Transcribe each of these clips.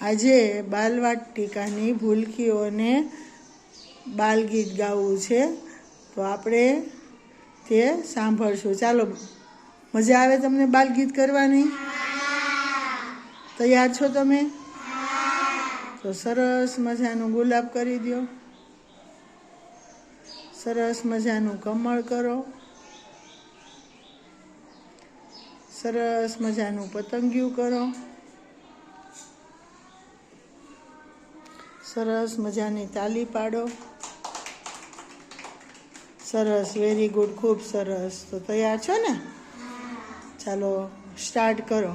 આજે બાલવાટિકાની ભૂલકીઓને બાલગીત ગાવું છે. તો આપણે તે સાંભળશું. ચાલો, મજા આવે તમને બાલગીત કરવાની? તૈયાર છો તમે? તો સરસ મજાનું ગુલાબ કરી દો સરસ મજાનું કમળ કરો. સરસ મજાનું પતંગિયું કરો. સરસ મજાની તાલી પાડો. સરસ વેરી ગુડ ખૂબ સરસ. તો તૈયાર છો ને? ચાલો સ્ટાર્ટ કરો.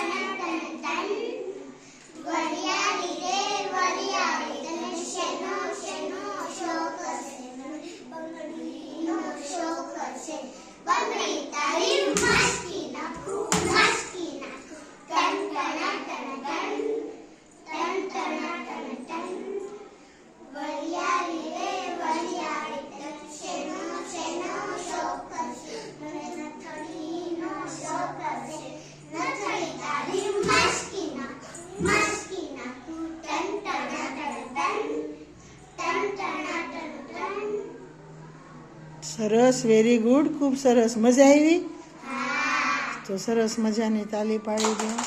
தன தன் સરસ વેરી ગુડ ખૂબ સરસ. મજા આવી? તો સરસ મજાની તાલી પાડી દો.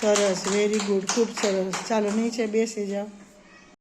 સરસ વેરી ગુડ ખૂબ સરસ. ચાલો નીચે બેસી જાઓ.